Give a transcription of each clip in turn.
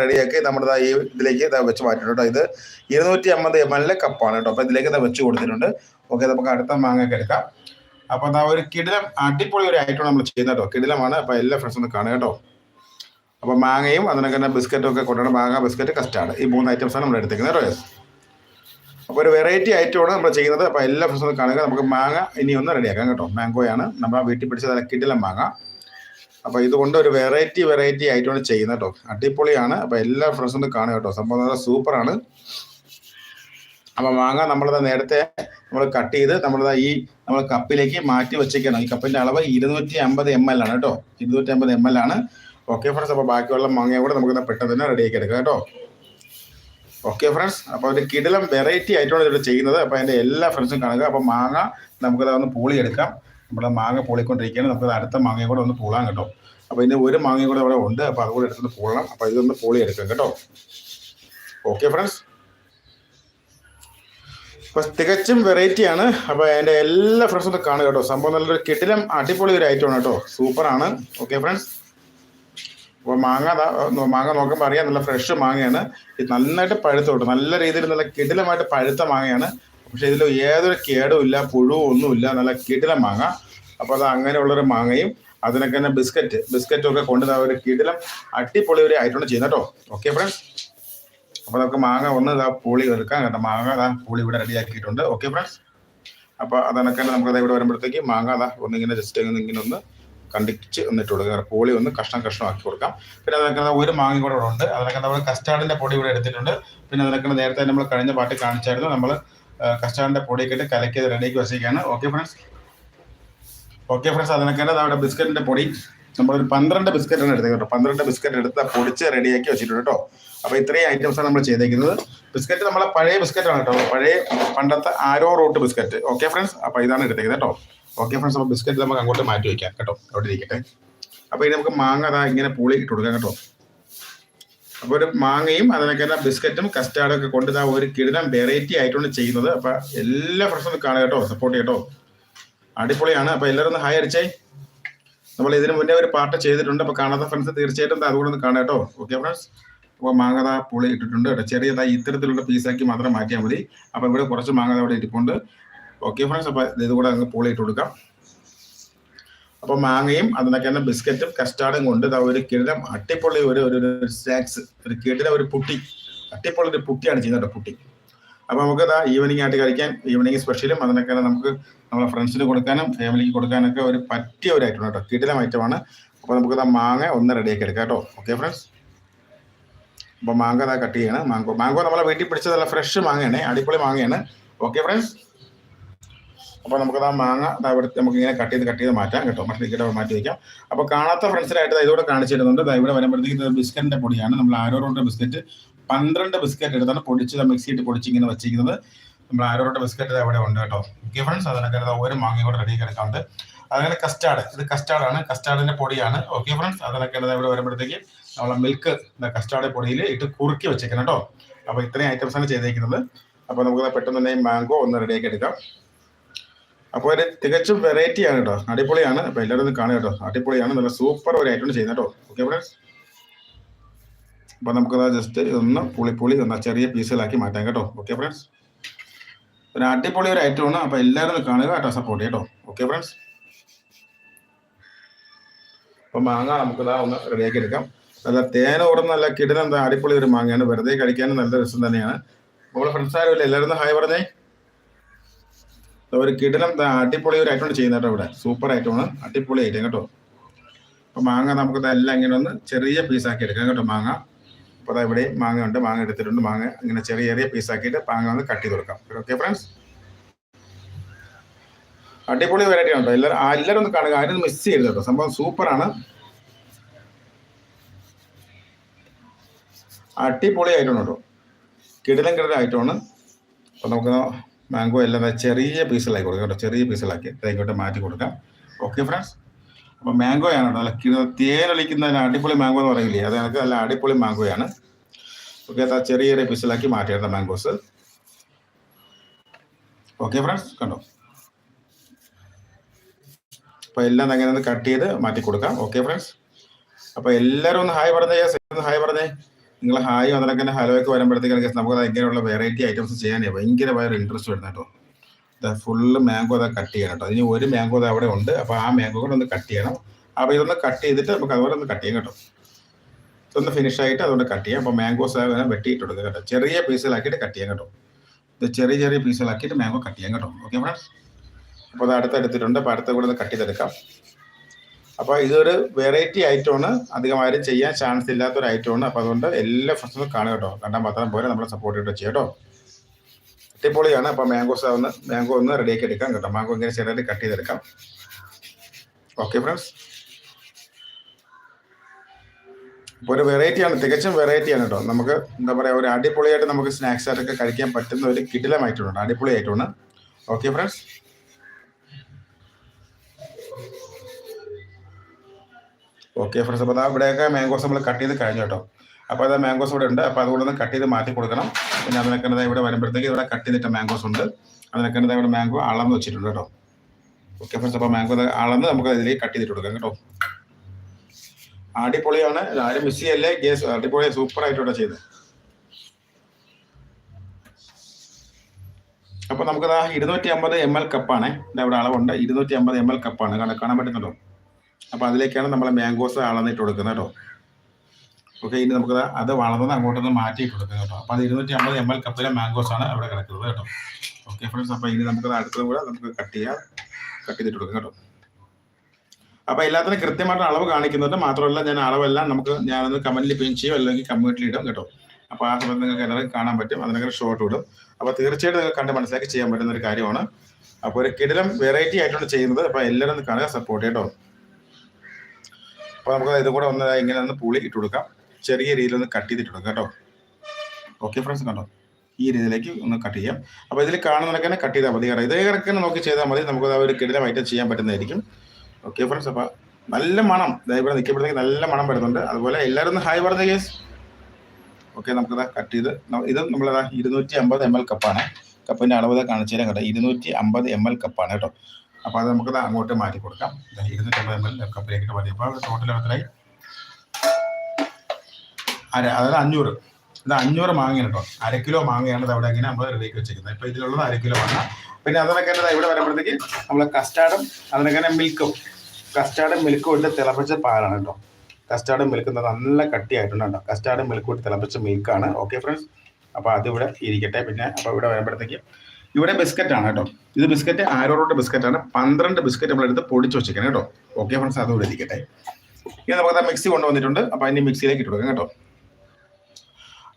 റെഡിയാക്കി നമ്മുടെ ഈ ഇതിലേക്ക് ഇതാ വെച്ച് മാറ്റി കേട്ടോ. ഇത് ഇരുന്നൂറ്റി അമ്പത് എം എല്ലിലെ കപ്പാണ് കേട്ടോ. അപ്പോൾ ഇതിലേക്ക് ഇതാ വെച്ച് കൊടുത്തിട്ടുണ്ട്. ഓക്കെ നമുക്ക് അടുത്ത മാങ്ങ എടുക്കാം. അപ്പോൾ എന്താ ഒരു കിടിലം അടിപൊളി ഒരു ഐറ്റം നമ്മൾ ചെയ്യുന്നത് കേട്ടോ. കിടിലമാണ്. അപ്പോൾ എല്ലാ ഫ്രണ്ട്സും ഒന്ന് കാണുക കേട്ടോ. അപ്പോൾ മാങ്ങയും അതിനൊക്കെ തന്നെ ബിസ്ക്കറ്റും ഒക്കെ കൊണ്ടാണ് മാങ്ങ ബിസ്ക്കറ്റ് കസ്റ്റാർഡ് ഈ മൂന്ന് ഐറ്റംസാണ് നമ്മൾ എടുത്തേക്കുന്നത് കേട്ടോ. അപ്പോൾ ഒരു വെറൈറ്റി ഐറ്റമാണ് നമ്മൾ ചെയ്യുന്നത്. അപ്പോൾ എല്ലാ ഫ്രണ്ട്സും കാണുക. നമുക്ക് മാങ്ങ ഇനി ഒന്ന് റെഡിയാക്കാം കേട്ടോ. മാംഗോയാണ് നമ്മൾ വീട്ടിൽ പിടിച്ചത് കിടിലം മാങ്ങ. അപ്പോൾ ഇതുകൊണ്ട് ഒരു വെറൈറ്റി വെറൈറ്റി ആയിട്ടാണ് ചെയ്യുന്നത് കേട്ടോ. അടിപൊളിയാണ്. അപ്പോൾ എല്ലാ ഫ്രണ്ട്സും കാണുക കേട്ടോ. സംഭവം നല്ല സൂപ്പറാണ് അപ്പോൾ മാങ്ങ നമ്മളത് നേരത്തെ നമ്മൾ കട്ട് ചെയ്ത് നമ്മളത് ഈ നമ്മൾ കപ്പിലേക്ക് മാറ്റി വെച്ചേക്കണം. ഈ കപ്പിന്റെ അളവ് ഇരുന്നൂറ്റി അമ്പത് എം എൽ ആണ് കേട്ടോ. ഇരുന്നൂറ്റി അമ്പത് എം എൽ ആണ്. ഓക്കെ ഫ്രണ്ട്സ് അപ്പോൾ ബാക്കിയുള്ള മാങ്ങയും കൂടെ നമുക്ക് പെട്ടെന്ന് തന്നെ റെഡിയാക്കി എടുക്കാം കേട്ടോ. ഓക്കെ ഫ്രണ്ട്സ് അപ്പോൾ ഒരു കിടലം വെറൈറ്റി ആയിട്ടാണ് ഇതിവിടെ ചെയ്യുന്നത്. അപ്പോൾ അതിന്റെ എല്ലാ ഫ്രണ്ട്സും കാണുക. അപ്പോൾ മാങ്ങ നമുക്കത് ഒന്ന് പൂളി എടുക്കാം നമ്മുടെ മാങ്ങ പൂളിക്കൊണ്ടിരിക്കുകയാണ്. നമുക്ക് അടുത്ത മാങ്ങയും കൂടെ ഒന്ന് പൂളാം കേട്ടോ. അപ്പോൾ ഇതിന്റെ ഒരു മാങ്ങയും കൂടെ അവിടെ ഉണ്ട്. അപ്പോൾ അതുകൂടെ എടുത്തൊന്ന് പൂളണം. അപ്പോൾ ഇതൊന്ന് പൂളി എടുക്കാം കേട്ടോ. ഓക്കെ ഫ്രണ്ട്സ് അപ്പൊ തികച്ചും വെറൈറ്റിയാണ് അപ്പോൾ അതിന്റെ എല്ലാ ഫ്രണ്ട്സും ഒന്ന് കാണുക കേട്ടോ. സംഭവം നല്ലൊരു കിടിലം അടിപൊളി ഒരു ഐറ്റം ആണ് കേട്ടോ. സൂപ്പറാണ് ഓക്കെ ഫ്രണ്ട്സ് അപ്പോൾ മാങ്ങ മാങ്ങ നോക്കുമ്പോൾ അറിയാം. നല്ല ഫ്രഷ് മാങ്ങയാണ്. ഇത് നന്നായിട്ട് പഴുത്ത കേട്ടോ. നല്ല രീതിയിൽ നല്ല കിടിലമായിട്ട് പഴുത്ത മാങ്ങയാണ്. പക്ഷേ ഇതിൽ ഏതൊരു കേടും ഇല്ല പുഴുവും ഒന്നുമില്ല നല്ല കിടിലം മാങ്ങ. അപ്പോൾ അത് അങ്ങനെയുള്ളൊരു മാങ്ങയും അതിനൊക്കെ തന്നെ ബിസ്ക്കറ്റ് ബിസ്ക്കറ്റും ഒക്കെ കൊണ്ട് ഒരു കിടിലം അടിപൊളി ഒരു ആയിട്ടുണ്ട് ചെയ്യുന്നത് കേട്ടോ. ഓക്കെ ഫ്രണ്ട്സ് അപ്പോൾ നമുക്ക് മാങ്ങ ഒന്ന് ഇതാ പൊളി എടുക്കാം കേട്ടോ. മാങ്ങ അതാ പൊളി ഇവിടെ റെഡിയാക്കിയിട്ടുണ്ട് ഓക്കെ ഫ്രണ്ട്സ് അപ്പോൾ അതനൊക്കെ നമുക്ക് ദാ ഇവിടെ വരുമ്പോഴത്തേക്ക് മാങ്ങ അതാ ഒന്നിങ്ങനെ ജസ്റ്റ് ഇങ്ങനെ ഒന്ന് കണ്ടിച്ച് ഒന്നിട്ട് കൊടുക്കുക കാരണം ഒന്ന് കഷ്ണം കഷ്ണം ആക്കി കൊടുക്കാം. പിന്നെ അതിനൊക്കെ ഒരു മാങ്ങ കൂടെ ഇവിടെ ഉണ്ട്. അതിനൊക്കെ നമ്മൾ കസ്റ്റാർഡിന്റെ പൊടി ഇവിടെ എടുത്തിട്ടുണ്ട്. പിന്നെ അതിനൊക്കെ നേരത്തെ നമ്മൾ കഴിഞ്ഞ പാട്ട് കാണിച്ചായിരുന്നു. നമ്മൾ കസ്റ്റാർഡിന്റെ പൊടിയൊക്കെ ഇട്ട് കലക്കി റെഡിയാക്കി വസിക്കുകയാണ് ഓക്കെ ഫ്രണ്ട്സ് ഓക്കെ ഫ്രണ്ട്സ് അതിനൊക്കെ അവിടെ ബിസ്ക്കറ്റിന്റെ പൊടി. നമ്മളൊരു പന്ത്രണ്ട് ബിസ്ക്കറ്റാണ് എടുത്തത് കേട്ടോ. പന്ത്രണ്ട് ബിസ്ക്കറ്റ് എടുത്ത് പൊടിച്ച് റെഡിയാക്കി വെച്ചിട്ടുണ്ട് കേട്ടോ. അപ്പോൾ ഇത്രയും ആണ് നമ്മൾ ചെയ്തേക്കുന്നത്. ബിസ്ക്കറ്റ് നമ്മളെ പഴയ ബിസ്ക്കറ്റാണ് കേട്ടോ. പഴയ പണ്ടത്തെ arrowroot biscuit. Okay friends അപ്പോൾ ഇതാണ് എടുത്തേക്കുന്നത് കേട്ടോ. ഓക്കെ ഫ്രണ്ട്സ് അപ്പോൾ ബിസ്ക്കറ്റ് നമുക്ക് അങ്ങോട്ട് മാറ്റി വയ്ക്കാം കേട്ടോ. അവിടെ ഇരിക്കട്ടെ. അപ്പോൾ ഇനി നമുക്ക് മാങ്ങ അതാ ഇങ്ങനെ പൂളി ഇട്ട് കൊടുക്കാം കേട്ടോ. അപ്പോൾ ഒരു മാങ്ങയും അതിനൊക്കെ ബിസ്ക്കറ്റും കസ്റ്റാർഡും ഒക്കെ കൊണ്ട് ഒരു കിടിലം വെറൈറ്റി ആയിട്ടാണ് ചെയ്യുന്നത്. അപ്പോൾ എല്ലാ ഫ്രണ്ട്സും കാണുക കേട്ടോ. സപ്പോർട്ട് കേട്ടോ. അടിപൊളിയാണ്. അപ്പൊ എല്ലാവരും ഒന്ന് ഹായ് അടിച്ചേ. നമ്മൾ ഇതിനു മുന്നേ ഒരു പാട്ട് ചെയ്തിട്ടുണ്ട്. അപ്പൊ കാണാത്ത ഫ്രണ്ട്സ് തീർച്ചയായിട്ടും അതുകൊണ്ട് ഒന്ന് കാണാം കേട്ടോ. ഓക്കെ ഫ്രണ്ട്സ് അപ്പോൾ മാങ്ങത പുളി ഇട്ടിട്ടുണ്ട് കേട്ടോ. ചെറിയതായി ഇത്തരത്തിലുള്ള പീസാക്കി മാത്രം മാറ്റിയാൽ മതി. അപ്പോൾ ഇവിടെ കുറച്ച് മാങ്ങത അവിടെ ഇരിപ്പുണ്ട് ഓക്കെ ഫ്രണ്ട്സ് അപ്പോൾ ഇത് കൂടെ അങ്ങ് പുളി ഇട്ട് കൊടുക്കാം. അപ്പോൾ മാങ്ങയും അതിനൊക്കെ തന്നെ ബിസ്ക്കറ്റും കസ്റ്റാർഡും കൊണ്ട് ഒരു കിഴം അട്ടിപ്പൊളി ഒരു ഒരു സ്നാക്സ് ഒരു കിടിലം ഒരു പുട്ടി. അട്ടിപ്പൊളി ഒരു പുട്ടിയാണ് ചെയ്യുന്നത് പുട്ടി. അപ്പോൾ അതാ ഈവനിങ് ആയിട്ട് കഴിക്കാൻ ഈവനിങ് സ്പെഷ്യലും അതിനൊക്കെ നമുക്ക് നമ്മളെ ഫ്രണ്ട്സിന് കൊടുക്കാനും ഫാമിലിക്ക് കൊടുക്കാനൊക്കെ ഒരു പറ്റിയ ഒരു ഐറ്റം കേട്ടോ. കിടിലം ഐറ്റമാണ് അപ്പോൾ നമുക്ക് ഇതാ മാങ്ങ ഒന്ന് റെഡിയാക്കി എടുക്കാം കേട്ടോ. ഓക്കെ ഫ്രണ്ട്സ് അപ്പോൾ മാങ്ങ അതാ കട്ട് ചെയ്യണം. മാങ്കോ മാങ്കോ നമ്മളെ വീട്ടിൽ പിടിച്ചതല്ല ഫ്രഷ് മാങ്ങയാണ് അടിപൊളി മാങ്ങയാണ്. ഓക്കെ ഫ്രണ്ട്സ് അപ്പോൾ നമുക്ക് ആ മാങ്ങ ദാ ഇവിടെ നമുക്ക് ഇങ്ങനെ കട്ട് ചെയ്ത് കട്ട് ചെയ്ത് മാറ്റാം കേട്ടോ. മറ്റേ മാറ്റി വയ്ക്കാം അപ്പോൾ കാണാത്ത ഫ്രണ്ട്സിനായിട്ട് ഇതോടെ കാണിച്ചിരുന്നുണ്ട് ഇവിടെ വരുമ്പോഴത്തേക്ക് ബിസ്ക്കറ്റിന്റെ പൊടിയാണ്. നമ്മൾ ആരോറോട്ട് ബിസ്ക്കറ്റ് പന്ത്രണ്ട് ബിസ്ക്കറ്റ് എടുത്താണ് പൊടിച്ച് മിക്സിയിട്ട് പൊടിച്ചിങ്ങനെ വെച്ചിരിക്കുന്നത്. നമ്മൾ ആരോടെ ബിസ്ക്കറ്റ് അവിടെ ഉണ്ട് കേട്ടോ. ഓക്കെ ഫ്രണ്ട്സ് അതിനൊക്കെ ഒരു മാങ്ങ കൂടെ റെഡി കിടക്കാറുണ്ട് അങ്ങനെ കസ്റ്റാർഡ് ഇത് കസ്റ്റാർഡാണ് കസ്റ്റാർഡിന്റെ പൊടിയാണ്. ഓക്കെ ഫ്രണ്ട്സ് അതിനൊക്കെ ഇവിടെ വരുമ്പോഴത്തേക്ക് നമ്മളെ മിൽക്ക് കസ്റ്റാർഡ് പൊടിയിൽ ഇട്ട് കുറുക്കി വെച്ചേക്കണം കേട്ടോ. അപ്പോൾ ഇത്രയും ഐറ്റംസ് ആണ് ചെയ്തേക്കുന്നത്. അപ്പോൾ നമുക്ക് പെട്ടെന്ന് തന്നെ മാംഗോ ഒന്ന് റെഡിയാക്കി എടുക്കാം. അപ്പോൾ ഒരു തികച്ചും വെറൈറ്റിയാണ് കേട്ടോ. അടിപൊളിയാണ്. അപ്പോൾ എല്ലാവരും ഒന്ന് കാണുക കേട്ടോ. അടിപൊളിയാണ്. നല്ല സൂപ്പർ ഒരു ഐറ്റം ചെയ്യുന്നത് കേട്ടോ. ഓക്കെ ഫ്രണ്ട്സ് അപ്പോൾ നമുക്കത് ജസ്റ്റ് ഇതൊന്ന് പുളി പുളി ഒന്ന് ചെറിയ പീസുകളാക്കി മാറ്റാം കേട്ടോ. ഓക്കെ ഫ്രണ്ട്സ് ഒരു അടിപൊളി ഒരു ഐറ്റം ആണ്. അപ്പോൾ എല്ലാവരും കാണുക കേട്ടോ സപ്പോർട്ട് കേട്ടോ. ഓക്കെ ഫ്രണ്ട്സ് അപ്പോൾ മാങ്ങ നമുക്കിതാ ഒന്ന് റെഡിയാക്കി എടുക്കാം. നല്ല തേന ഓടുന്ന നല്ല കിടന്ന എന്താ അടിപൊളി ഒരു മാങ്ങയാണ്. വെറുതെ കഴിക്കാനും നല്ല രസം തന്നെയാണ്. അപ്പോൾ ഫ്രണ്ട്സ് ആരും എല്ലാവരും ഹായ് പറഞ്ഞേ. ഒരു കിടനം അടിപൊളി ഒരു ഐറ്റം ചെയ്യുന്നത് കേട്ടോ ഇവിടെ. സൂപ്പർ ഐറ്റമാണ് അടിപൊളി ഐറ്റം കേട്ടോ. അപ്പോൾ മാങ്ങ നമുക്ക് എല്ലാം ഇങ്ങനെ ഒന്ന് ചെറിയ പീസാക്കി എടുക്കാം കേട്ടോ മാങ്ങ. അപ്പോൾ ഇവിടെ മാങ്ങ ഉണ്ട് മാങ്ങ എടുത്തിട്ടുണ്ട്. മാങ്ങ ഇങ്ങനെ ചെറിയ ചെറിയ പീസാക്കിയിട്ട് മാങ്ങ ഒന്ന് കട്ട് ചെയ്ത് കൊടുക്കാം. ഓക്കെ ഫ്രണ്ട്സ് അടിപൊളി വെറൈറ്റി ഉണ്ടോ എല്ലാവരും ആ, എല്ലാവരും ഒന്ന് കാണുക. ആരും മിസ് ചെയ്യരുത് കേട്ടോ. സംഭവം സൂപ്പറാണ് അടിപൊളി ഐറ്റം കേട്ടോ കിടലം കിടിലം ഐറ്റമാണ് അപ്പോൾ നമുക്ക് മാംഗോ എല്ലാം ചെറിയ പീസിലാക്കി കൊടുക്കാം കേട്ടോ. ചെറിയ പീസിലാക്കി ഇങ്ങോട്ട് മാറ്റി കൊടുക്കാം. ഓക്കെ ഫ്രണ്ട്സ് അപ്പോൾ മാംഗോ ആണ് കേട്ടോ. നല്ല അടിപൊളി മാംഗോ എന്ന് പറയില്ലേ? അത് എനിക്ക് നല്ല അടിപൊളി മാംഗോയാണ് ഓക്കെ അത് ചെറിയ ചെറിയ പീസിലാക്കി മാറ്റിയെടുത്ത മാംഗോസ് ഓക്കെ ഫ്രണ്ട്സ് കണ്ടോ? അപ്പോൾ എല്ലാം അങ്ങനെ ഒന്ന് കട്ട് ചെയ്ത് മാറ്റി കൊടുക്കാം. ഓക്കെ ഫ്രണ്ട്സ് അപ്പോൾ എല്ലാവരും ഒന്ന് ഹായ് പറഞ്ഞേ ഒന്ന് ഹായ് പറഞ്ഞേ. നിങ്ങൾ ഹായ് അതിനൊക്കെ ഹലോയൊക്കെ വരുമ്പോഴത്തേക്ക് നമുക്ക് ഇങ്ങനെയുള്ള വെറൈറ്റി ഐറ്റംസ് ചെയ്യാനേ ഭയങ്കര ഭയങ്കര ഇൻട്രസ്റ്റ് വരുന്ന കേട്ടോ. ഫുള്ള് മാംഗോ അതാ കട്ട് ചെയ്യണം കേട്ടോ. ഇനി ഒരു മാംഗോ അവിടെ ഉണ്ട്. അപ്പോൾ ആ മാംഗോ കൂടെ ഒന്ന് കട്ട് ചെയ്യണം. അപ്പോൾ ഇതൊന്ന് കട്ട് ചെയ്തിട്ട് നമുക്ക് അതുപോലെ ഒന്ന് കട്ട് ചെയ്യാം കേട്ടോ. ഇതൊന്ന് ഫിനിഷ് ആയിട്ട് അതുകൊണ്ട് കട്ട് ചെയ്യാം. അപ്പോൾ മാംഗോസ് വെട്ടിയിട്ട് കൊടുക്കുക കേട്ടോ. ചെറിയ പീസിലാക്കിയിട്ട് കട്ട് ചെയ്യാം കേട്ടോ. ഇത് ചെറിയ ചെറിയ പീസുകളാക്കിയിട്ട് മാംഗോ കട്ട് ചെയ്യാം കേട്ടോ. ഓക്കെ ഫ്രണ്ട്സ് അപ്പോൾ അത് അടുത്തെടുത്തിട്ടുണ്ട് അപ്പോൾ അടുത്ത കൂടെ കട്ട് ചെയ്തെടുക്കാം. അപ്പോൾ ഇതൊരു വെറൈറ്റി ഐറ്റമാണ് അധികം ആരും ചെയ്യാൻ ചാൻസ് ഇല്ലാത്തൊരു ഐറ്റമാണ് അപ്പോൾ അതുകൊണ്ട് എല്ലാ ഫ്രണ്ട്സും കാണുക കേട്ടോ. കണ്ടാൽ മാത്രം പോലെ നമ്മളെ സപ്പോർട്ട് ചെയ്യാം കേട്ടോ. അടിപൊളിയാണ്. അപ്പോൾ മാംഗോസ് ഒന്ന് മാംഗോ ഒന്ന് റെഡിയാക്കി എടുക്കാം കേട്ടോ. മാംഗോ ഇങ്ങനെ ചെറുതായിട്ട് കട്ട് ചെയ്തെടുക്കാം. ഓക്കെ ഫ്രണ്ട്സ് ഇപ്പോൾ ഒരു വെറൈറ്റിയാണ് തികച്ചും വെറൈറ്റിയാണ് കേട്ടോ. നമുക്ക് എന്താ പറയുക ഒരു അടിപൊളിയായിട്ട് നമുക്ക് സ്നാക്സ് ആയിട്ടൊക്കെ കഴിക്കാൻ പറ്റുന്ന ഒരു കിടിലമായിട്ടുണ്ട് അടിപൊളി ആയിട്ടുണ്ട് ഓക്കെ ഫ്രണ്ട്സ് ഓക്കെ ഫ്രണ്ട്സ് അപ്പോൾ ഇവിടെയൊക്കെ മാംഗോസ് നമ്മൾ കട്ട് ചെയ്ത് കഴിഞ്ഞു കേട്ടോ. അപ്പോൾ അത് മാംഗോസ് ഇവിടെ ഉണ്ട്. അപ്പോൾ അതുകൊണ്ടൊന്ന് കട്ട് ചെയ്ത് മാറ്റി കൊടുക്കണം. പിന്നെ അതിനൊക്കെ ഇവിടെ വരുമ്പോഴത്തേക്ക് ഇവിടെ കട്ട് ചെയ്തിട്ട മാംഗോസ് ഉണ്ട്. അതിനൊക്കെ ഇവിടെ മാംഗോ അളന്ന് വെച്ചിട്ടുണ്ട് കേട്ടോ. ഓക്കെ ഫ്രണ്ട്സ് അപ്പോൾ മാംഗോ അളന്ന് നമുക്ക് ഇതിലേക്ക് കട്ട് ചെയ്തിട്ട് കൊടുക്കാം കേട്ടോ. അടിപൊളിയാണ്. ആരും മിസ് ചെയ്യല്ലേ? ഗ്യാസ് അടിപൊളി സൂപ്പർ ആയിട്ടൂടെ ചെയ്ത്. അപ്പൊ നമുക്കത് ഇരുന്നൂറ്റി അമ്പത് എം എൽ കപ്പാണ് ഇവിടെ അളവുണ്ട്. ഇരുന്നൂറ്റി അമ്പത് എം എൽ കപ്പാണ് കാണാൻ പറ്റുന്നുണ്ടോ? അപ്പൊ അതിലേക്കാണ് നമ്മൾ മാംഗോസ് അളന്നിട്ട് കൊടുക്കുന്നത് കേട്ടോ. ഓക്കെ ഇനി നമുക്ക് അത് വളർന്നത് അങ്ങോട്ടൊന്ന് മാറ്റി കൊടുക്കാം കേട്ടോ. അപ്പോൾ അത് ഇരുന്നൂറ്റി അമ്പത് എം എൽ കപ്പിലെ മാംഗോസ് ആണ് അവിടെ കിടക്കുന്നത് കേട്ടോ. ഓക്കെ ഫ്രണ്ട്സ് അപ്പോൾ ഇനി നമുക്കത് അടുത്തത് കൂടെ നമുക്ക് കട്ട് ചെയ്യാം. കട്ട് ചെയ്തിട്ട് കേട്ടോ. അപ്പോൾ എല്ലാത്തിനും കൃത്യമായിട്ട് അളവ് കാണിക്കുന്നുണ്ട്. മാത്രമല്ല ഞാൻ അളവെല്ലാം നമുക്ക് ഞാനൊന്ന് കമന്റിൽ പിൻ ചെയ്യും അല്ലെങ്കിൽ കമ്മ്യൂണിറ്റിയിൽ ഇടും കേട്ടോ. അപ്പോൾ ആ സമയത്ത് നിങ്ങൾക്ക് എല്ലാവരും കാണാൻ പറ്റും. അതിനൊക്കെ ഷോർട്ട് ഇടും. അപ്പോൾ തീർച്ചയായിട്ടും നിങ്ങൾക്ക് കണ്ട് മനസ്സിലാക്കി ചെയ്യാൻ പറ്റുന്ന ഒരു കാര്യമാണ്. അപ്പോൾ ഒരു കിടിലം വെറൈറ്റി ആയിട്ടാണ് ചെയ്യുന്നത്. അപ്പോൾ എല്ലാവരും കാണുക സപ്പോർട്ട് കേട്ടോ. അപ്പോൾ നമുക്ക് ഇതും കൂടെ ഒന്ന് ഇങ്ങനെ ഒന്ന് പുളി ഇട്ട് കൊടുക്കാം ചെറിയ രീതിയിൽ ഒന്ന് കട്ട് ചെയ്തിട്ട് കേട്ടോ. ഓക്കെ ഫ്രണ്ട്സ് കണ്ടോ? ഈ രീതിയിലേക്ക് ഒന്ന് കട്ട് ചെയ്യാം. അപ്പോൾ ഇതിൽ കാണുന്നതൊക്കെ തന്നെ കട്ട് ചെയ്താൽ മതി കാരണം ഇതേ കണക്കിന് നോക്കി ചെയ്താൽ മതി. നമുക്ക് ആ ഒരു കിടിലമായിട്ട് ചെയ്യാൻ പറ്റുന്നതായിരിക്കും. ഓക്കെ ഫ്രണ്ട്സ് അപ്പോൾ നല്ല മണം. ഇവിടെ നിൽക്കുമ്പോഴത്തേക്ക് നല്ല മണം വരുന്നുണ്ട്. അതുപോലെ എല്ലാവരും ഒന്ന് ഹായ് പറഞ്ഞ കേസ് ഓക്കെ നമുക്കത് കട്ട് ചെയ്ത് ഇത് നമ്മളതാ ഇരുന്നൂറ്റി അമ്പത് എം എൽ കപ്പാണ് കപ്പിന്റെ അളവ് കാണിച്ചു തരാം കേട്ടോ. ഇരുന്നൂറ്റി അമ്പത് എം എൽ കപ്പാണ് കേട്ടോ. അപ്പോൾ അത് നമുക്കത് അങ്ങോട്ട് മാറ്റി കൊടുക്കാം. ഇരുന്നൂറ്റി അമ്പത് എം എൽ കപ്പിലേക്ക് മതി. അപ്പോൾ ടോട്ടൽ എത്രയായി? അര അതായത് അഞ്ഞൂറ്. ഇത് അഞ്ഞൂറ് മാങ്ങയാണ് കേട്ടോ. അര കിലോ മാങ്ങയാണ് അവിടെ ഇങ്ങനെ നമ്മൾ റെഡിയാക്കി വെച്ചിരിക്കുന്നത്. ഇപ്പോൾ ഇതിലുള്ളത് അര കിലോ മാങ്ങ. പിന്നെ അതിനൊക്കെ തന്നെ ഇവിടെ വരുമ്പോഴത്തേക്ക് നമ്മൾ കസ്റ്റാർഡും അതിനൊക്കെ മിൽക്കും കസ്റ്റാർഡും മിൽക്കും ഇട്ട് തിളപ്പിച്ച പാലാണ് കേട്ടോ. കസ്റ്റാർഡും മിൽക്കും നല്ല കട്ടിയായിട്ടുണ്ട് കേട്ടോ. കസ്റ്റാർഡും മിൽക്കും ഇട്ട് തിളപ്പിച്ച മിൽക്കാണ് ഓക്കെ ഫ്രണ്ട്സ് അപ്പോൾ അതിവിടെ ഇരിക്കട്ടെ. പിന്നെ അപ്പോൾ ഇവിടെ വരുമ്പോഴത്തേക്ക് ഇവിടെ ബിസ്ക്കറ്റ് ആണ് കേട്ടോ. ഇത് ബിസ്ക്കറ്റ് ആരോറോട്ട് ബിസ്ക്കറ്റ് ആണ്. പന്ത്രണ്ട് ബിസ്ക്കറ്റ് നമ്മളെടുത്ത് പൊടിച്ച് വെച്ചിരിക്കണം കേട്ടോ. ഓക്കെ ഫ്രണ്ട്സ് അതുകൂടെ ഇരിക്കട്ടെ. ഇനി നമുക്ക് മിക്സി കൊണ്ടുവന്നിട്ടുണ്ട്. അപ്പോൾ അതിന്റെ മിക്സിയിലേക്ക് ഇട്ട് കൊടുക്കാം കേട്ടോ.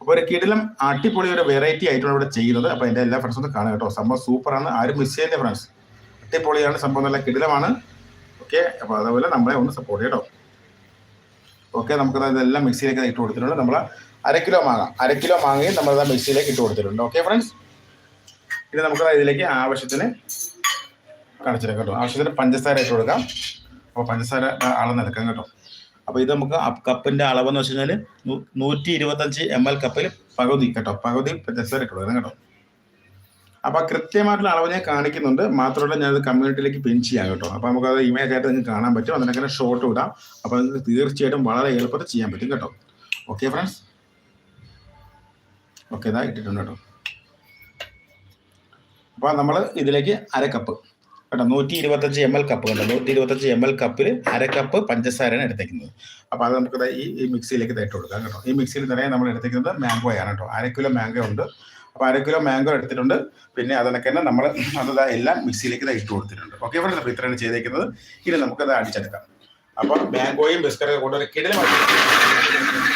അപ്പോൾ ഒരു കിടിലം അടിപൊളി ഒരു വെറൈറ്റി ആയിട്ടാണ് ഇവിടെ ചെയ്യുന്നത്. അപ്പോൾ എന്റെ എല്ലാ ഫ്രണ്ട്സും ഒന്ന് കാണുക കേട്ടോ. സംഭവം സൂപ്പറാണ് ആരും മിസ് ചെയ്യുന്ന ഫ്രണ്ട്സ് അടിപൊളിയാണ്. സംഭവം നല്ല കിടിലമാണ്. ഓക്കെ അപ്പോൾ അതുപോലെ നമ്മളെ ഒന്ന് സപ്പോർട്ട് ചെയ്യട്ടോ ഓക്കെ നമുക്ക് ഇതെല്ലാം മിക്സിയിലേക്ക് ഇട്ട് കൊടുത്തിട്ടുണ്ട്. നമ്മൾ അര കിലോ മാങ്ങ. അര കിലോ മാങ്ങയും നമ്മൾ മിക്സിയിലേക്ക് ഇട്ട് കൊടുത്തിട്ടുണ്ട്. ഓക്കെ ഫ്രണ്ട്സ് ഇനി നമുക്ക് ഇതിലേക്ക് ആവശ്യത്തിന് കാണിച്ചിട്ട് കേട്ടോ. ആവശ്യത്തിന് പഞ്ചസാര ഇട്ട് കൊടുക്കാം. അപ്പോൾ പഞ്ചസാര അളന്നെടുക്കാം കേട്ടോ. അപ്പോൾ ഇത് നമുക്ക് കപ്പിന്റെ കപ്പിന്റെ അളവെന്ന് വെച്ച് കഴിഞ്ഞാൽ നൂറ്റി ഇരുപത്തഞ്ച് എം എൽ കപ്പിൽ പകുതി കേട്ടോ. പകുതി പഞ്ചസാര ഇട്ട് കൊടുക്കാം കേട്ടോ. അപ്പോൾ കൃത്യമായിട്ടുള്ള അളവ് ഞാൻ കാണിക്കുന്നുണ്ട്. മാത്രമല്ല ഞാനത് കമ്മ്യൂണിറ്റിയിലേക്ക് പിൻ ചെയ്യാം കേട്ടോ. നമുക്ക് നമുക്കത് ഇമേജ് ആയിട്ട് നിങ്ങൾക്ക് കാണാൻ പറ്റും. അതിനൊക്കെ ഷോർട്ട് വിടാം അപ്പോൾ നിങ്ങൾക്ക് തീർച്ചയായിട്ടും വളരെ എളുപ്പത്തിൽ ചെയ്യാൻ പറ്റും കേട്ടോ. ഓക്കെ ഫ്രണ്ട്സ് ഓക്കെ ഇതാ ഇട്ടിട്ടുണ്ട് കേട്ടോ. അപ്പോൾ നമ്മൾ ഇതിലേക്ക് അര കപ്പ് കേട്ടോ നൂറ്റി ഇരുപത്തഞ്ച് എം എൽ കപ്പ് കേട്ടോ നൂറ്റി ഇരുപത്തഞ്ച് എം എൽ കപ്പിൽ അര കപ്പ് പഞ്ചസാരയാണ് എടുത്തേക്കുന്നത്. അപ്പോൾ അത് നമുക്ക് ഈ ഈ മിക്സിയിലേക്ക് തേട്ട് കൊടുക്കാം കേട്ടോ. ഈ മിക്സിയിൽ നിറയെ നമ്മൾ എടുത്തേക്കുന്നത് മാംഗോയാണ് കേട്ടോ. അര കിലോ മാംഗോ ഉണ്ട്. അപ്പോൾ അര കിലോ മാംഗോ എടുത്തിട്ടുണ്ട്. പിന്നെ അതിനൊക്കെ തന്നെ നമ്മൾ അത് എല്ലാം മിക്സിയിലേക്ക് ഇട്ട് കൊടുത്തിട്ടുണ്ട്. ഓക്കെ ഫ്രണ്ട്സ് അപ്പോൾ ഇത്രയാണ് ചെയ്തേക്കുന്നത്. ഇനി നമുക്കത് അടിച്ചെടുക്കാം. അപ്പോൾ മാംഗോയും ബിസ്ക്കറ്റൊക്കെ കൊണ്ടൊരു കിടലുമായി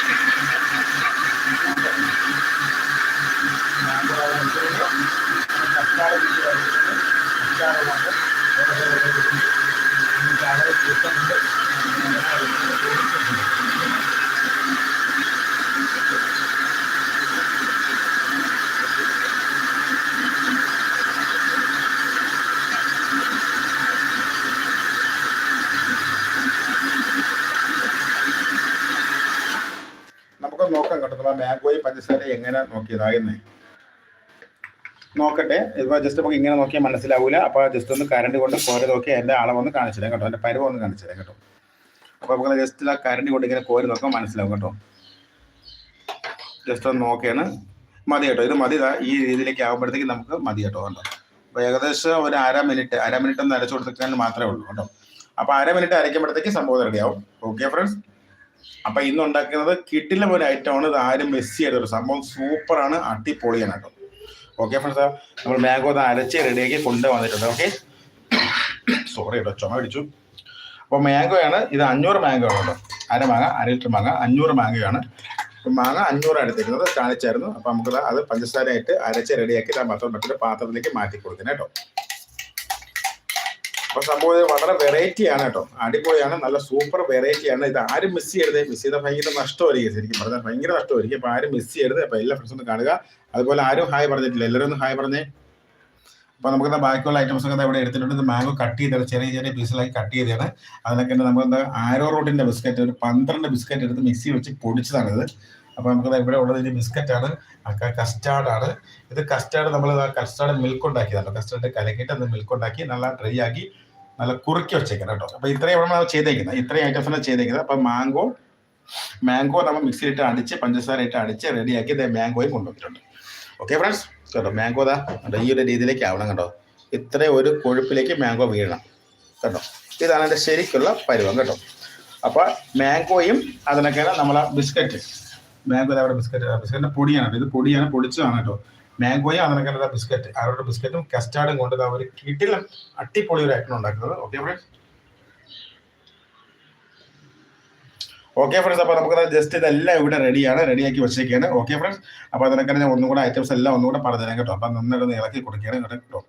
നമുക്ക് നോക്കാം കേട്ടോ. നമ്മൾ മാംഗോയും പഞ്ചസാര എങ്ങനെ നോക്കിയതായെന്ന് നോക്കട്ടെ. ഇപ്പോൾ ജസ്റ്റ് നമുക്ക് ഇങ്ങനെ നോക്കിയാൽ മനസ്സിലാവൂല. അപ്പോൾ ജസ്റ്റ് ഒന്ന് കരണ്ട് കൊണ്ട് കോരി നോക്കി എന്റെ ഒന്ന് കാണിച്ചു തരാം കേട്ടോ. എന്റെ പരുവം ഒന്ന് കാണിച്ചു തരാം കേട്ടോ. അപ്പോൾ നമുക്ക് ജസ്റ്റ് ആ കരണ്ട് കൊണ്ട് ഇങ്ങനെ കോരി നോക്കാൻ മനസ്സിലാവും കേട്ടോ. ജസ്റ്റ് ഒന്ന് നോക്കിയാണ്. മതി കേട്ടോ. ഇത് മതി ഈ രീതിയിലേക്ക് ആകുമ്പോഴത്തേക്ക് നമുക്ക് മതി കേട്ടോ. കണ്ടോ? അപ്പോൾ ഏകദേശം ഒരു അര മിനിറ്റ് അര മിനിറ്റ് ഒന്ന് അരച്ചു കൊടുത്തിട്ടാൽ മാത്രമേ ഉള്ളൂ കേട്ടോ. അപ്പോൾ അര മിനിറ്റ് അരയ്ക്കുമ്പോഴത്തേക്ക് സംഭവം റെഡിയാവും ഓക്കെ ഫ്രണ്ട്സ് അപ്പൊ ഇന്ന് ഉണ്ടാക്കുന്നത് കിട്ടില്ല പോലെ ഐറ്റമാണ് ഇത് ആരും മിസ് ചെയ്തൊരു സംഭവം സൂപ്പറാണ് അടിപൊളിയാണ് കേട്ടോ. ഓക്കെ ഫ്രണ്ട്സ് നമ്മൾ മാംഗോ ഒന്ന് അരച്ച് റെഡിയാക്കി കൊണ്ട് വന്നിട്ടുണ്ട്. ഓക്കെ സോറി കേട്ടോ ചുമ അടിച്ചു അപ്പോൾ മാംഗോയാണ് ഇത് അഞ്ഞൂറ് മാംഗോ ആണ് കേട്ടോ. അര മാങ്ങ അര ലിറ്റർ മാങ്ങ അഞ്ഞൂറ് മാങ്ങയാണ് മാങ്ങ അഞ്ഞൂറ് എടുത്തിരുന്നത് കാണിച്ചായിരുന്നു. അപ്പം നമുക്ക് അത് പഞ്ചസാരയായിട്ട് അരച്ച് റെഡിയാക്കി ആ മാത്രം മറ്റൊരു പാത്രത്തിലേക്ക് മാറ്റി കൊടുക്കുന്നത് കേട്ടോ. അപ്പൊ സംഭവം വളരെ വെറൈറ്റി ആണ് കേട്ടോ. അടിപൊളിയാണ് നല്ല സൂപ്പർ വെറൈറ്റി ആണ്. ഇത് ആരും മിസ് ചെയ്യരുത്. മിസ് ചെയ്താൽ ഭയങ്കര നഷ്ടമായിരിക്കും ശരിക്കും പറഞ്ഞാൽ ഭയങ്കര നഷ്ടമായിരിക്കും. അപ്പൊ ആരും മിസ് ചെയ്യരുത്. അപ്പൊ എല്ലാ ഫ്രണ്ട്സും കാണുക. അതുപോലെ ആരും ഹായ് പറഞ്ഞിട്ടില്ല. എല്ലാവരും ഒന്ന് ഹായ് പറഞ്ഞേ. അപ്പൊ നമുക്ക് ബാക്കിയുള്ള ഐറ്റംസ് ഒക്കെ ഇവിടെ എടുത്തിട്ടുണ്ട്? മാംഗോ കട്ട് ചെയ്താണ് ചെറിയ ചെറിയ പീസിലാക്കി കട്ട് ചെയ്താണ് അതിനൊക്കെ നമുക്ക് എന്താ ആരോ റോട്ടിന്റെ ബിസ്ക്കറ്റ് ഒരു പന്ത്രണ്ട് ബിസ്ക്കറ്റ് എടുത്ത് മിക്സി വെച്ച് പൊടിച്ചതാണിത് അപ്പൊ നമുക്ക് ഇവിടെ ഉള്ളത്? ഇനി ബിസ്ക്കറ്റ് ആണ്. കസ്റ്റാർഡ് ആണ്. ഇത് കസ്റ്റാർഡ് നമ്മൾ കസ്റ്റാർഡ് മിൽക്ക് ഉണ്ടാക്കിയതാണ്. കസ്റ്റാർഡ് കലക്കിയിട്ട് അത് മിൽക്ക് ഉണ്ടാക്കി നല്ല ഡ്രൈ ആക്കി നല്ല കുറുക്കി വെച്ചേക്കണം കേട്ടോ. അപ്പൊ ഇത്രയും നമ്മൾ ചെയ്തേക്കുന്നത്. ഇത്രയും ഐറ്റംസ് ആണ് ചെയ്തേക്കുന്നത്. അപ്പൊ മാംഗോ മാംഗോ നമ്മൾ മിക്സിയിലിട്ട് അടിച്ച് പഞ്ചസാര ഇട്ട് അടിച്ച് റെഡിയാക്കി ഇതേ മാംഗോയും കൊണ്ടുവന്നിട്ടുണ്ട്. ഓക്കെ ഫ്രണ്ട്സ് കേട്ടോ മാംഗോ ദാ കേട്ടോ ഈ ഒരു രീതിയിലേക്ക് ആവണം കേട്ടോ ഇത്രയും ഒരു കൊഴുപ്പിലേക്ക് മാംഗോ വീഴണം. കേട്ടോ ഇതാണ് എന്റെ ശരിക്കുള്ള പരുവം കേട്ടോ. അപ്പോൾ മാംഗോയും അതിനൊക്കെയാണ് നമ്മളെ ബിസ്ക്കറ്റ് മാംഗോ ബിസ്ക്കറ്റ് ബിസ്ക്കറ്റിന്റെ പൊടിയാണ്. ഇത് പൊടിയാണ് പൊടിച്ചതാണ് കേട്ടോ. മാംഗോയും അങ്ങനെ കണ്ടത് ബിസ്ക്കറ്റ്. ആരോടെ ബിസ്ക്കറ്റും കസ്റ്റാർഡും കൊണ്ട് അവർ കിട്ടിലും അട്ടിപ്പൊളി ഒരു ഐറ്റം ഉണ്ടാക്കുന്നത്. ഓക്കെ ഫ്രണ്ട്സ് ഓക്കെ ഫ്രണ്ട്സ് അപ്പോൾ നമുക്ക് ജസ്റ്റ് ഇതെല്ലാം ഇവിടെ റെഡിയാണ് റെഡിയാക്കി വെച്ചേക്കാണ്. ഓക്കെ ഫ്രണ്ട്സ് അപ്പോൾ അതിനൊക്കെ ഞാൻ ഒന്നും കൂടെ ഐറ്റംസ് എല്ലാം ഒന്നും കൂടെ പറഞ്ഞുതരാം കേട്ടോ. അപ്പം നന്നായിട്ടൊന്ന് ഇളക്കി കൊടുക്കുകയാണ് കേട്ടോ.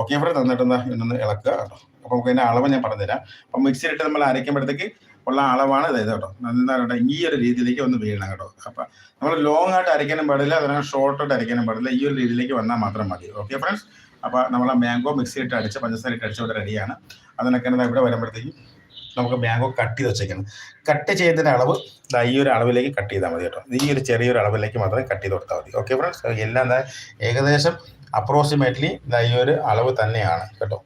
ഓക്കെ ഫ്രണ്ട്സ് നന്നായിട്ടൊന്ന് ഇളക്കുക കേട്ടോ. അപ്പോൾ നമുക്ക് അതിന്റെ അളവ് ഞാൻ പറഞ്ഞുതരാം. അപ്പം മിക്സിയിലിട്ട് നമ്മൾ അരയ്ക്കുമ്പോഴത്തേക്ക് ഉള്ള അളവാണ് ഇത് കേട്ടോ. നന്നായിട്ട് ഈ ഒരു രീതിയിലേക്ക് ഒന്ന് വീഴണം കേട്ടോ. അപ്പം നമ്മൾ ലോങ് ആയിട്ട് അരയ്ക്കാനും പാടില്ല അതിനെ ഷോർട്ട് ആയിട്ട് അരയ്ക്കാനും പാടില്ല. ഈ ഒരു രീതിയിലേക്ക് വന്നാൽ മാത്രം മതി. ഓക്കെ ഫ്രണ്ട്സ് അപ്പോൾ നമ്മൾ മാംഗോ മിക്സിയിട്ട് അടിച്ച് പഞ്ചസാര ഇട്ട് അടിച്ച് ഇവിടെ റെഡിയാണ് അതിനൊക്കെ ഇവിടെ വരുമ്പോഴത്തേക്കും നമുക്ക് മാംഗോ കട്ട് ചെയ്ത് വെച്ചേക്കണം. കട്ട് ചെയ്യുന്നതിന്റെ അളവ് ഈ ഒരു അളവിലേക്ക് കട്ട് ചെയ്താൽ മതി കേട്ടോ. ഈ ഒരു ചെറിയൊരു അളവിലേക്ക് മാത്രമേ കട്ട് ചെയ്ത് കൊടുത്താൽ മതി. ഓക്കെ ഫ്രണ്ട്സ് എല്ലാം എന്താ ഏകദേശം അപ്രോക്സിമേറ്റ്ലി ഈ ഒരു അളവ് തന്നെയാണ് കേട്ടോ.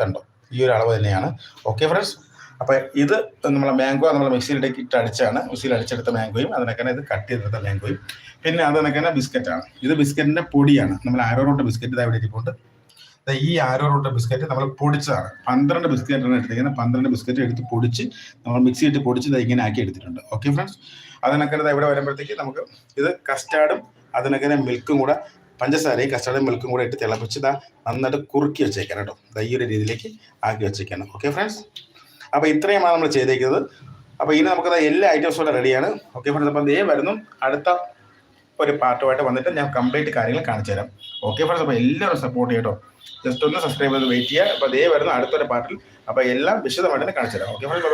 കണ്ടോ? ഈ ഒരു അളവ് തന്നെയാണ്. ഓക്കെ ഫ്രണ്ട്സ് അപ്പോൾ ഇത് നമ്മളെ മാംഗോ നമ്മൾ മിക്സിയിലേക്ക് ഇട്ട് അടിച്ചാണ്. മിക്സിയിൽ അടിച്ചെടുത്ത മാംഗോയും അതിനൊക്കെ ഇത് കട്ട് ചെയ്തെടുത്ത മാംഗോയും പിന്നെ അതിനൊക്കെ ബിസ്ക്കറ്റാണ് ഇത് ബിസ്ക്കറ്റിന്റെ പൊടിയാണ്. നമ്മൾ ആരോ റോട്ട് ബിസ്ക്കറ്റ് ഇതാ ഇവിടെ ഇരിപ്പുണ്ട്. ഈ ആരോ റൂട്ട് ബിസ്ക്കറ്റ് നമ്മൾ പൊടിച്ചതാണ്. പന്ത്രണ്ട് ബിസ്ക്കറ്റാണ് എടുത്തിരിക്കുന്നത്. പന്ത്രണ്ട് ബിസ്ക്കറ്റ് എടുത്ത് പൊടിച്ച് നമ്മൾ മിക്സി ഇട്ട് പൊടിച്ച് ഇത് ഇങ്ങനെ ആക്കി എടുത്തിട്ടുണ്ട്. ഓക്കെ ഫ്രണ്ട്സ് അതിനൊക്കെ ഇവിടെ വരുമ്പോഴത്തേക്ക് നമുക്ക് ഇത് കസ്റ്റാർഡും അതിനൊക്കെ മിൽക്കും കൂടെ പഞ്ചസാരയും കസ്റ്റാർഡും മിൽക്കും കൂടെ ഇട്ട് തിളപ്പിച്ച് ഇതാ നന്നായിട്ട് കുറുക്കി വെച്ചേക്കണം കേട്ടോ. ഈ ഒരു രീതിയിലേക്ക് ആക്കി വെച്ചേക്കണം. ഓക്കെ ഫ്രണ്ട്സ് അപ്പോൾ ഇത്രയുമാണ് നമ്മൾ ചെയ്തേക്കുന്നത്. അപ്പോൾ ഇനി നമുക്ക് എല്ലാ ഐറ്റംസും കൂടെ റെഡിയാണ് ഓക്കെ ഫ്രണ്ട്സ് അപ്പോൾ ദേ വരുന്നു. അടുത്ത ഒരു പാർട്ടുമായിട്ട് വന്നിട്ട് ഞാൻ കംപ്ലീറ്റ് കാര്യങ്ങൾ കാണിച്ചു തരാം. ഓക്കെ ഫ്രണ്ട്സ് അപ്പോൾ എല്ലാവരും സപ്പോർട്ട് ചെയ്യട്ടോ ജസ്റ്റ് ഒന്ന് സബ്സ്ക്രൈബ് ചെയ്ത് വെയിറ്റ് ചെയ്യുക. അപ്പോൾ ദേ വരുന്നു അടുത്തൊരു പാർട്ടിൽ അപ്പോൾ എല്ലാം വിശദമായിട്ട് തന്നെ കാണിച്ചു തരാം. Okay friends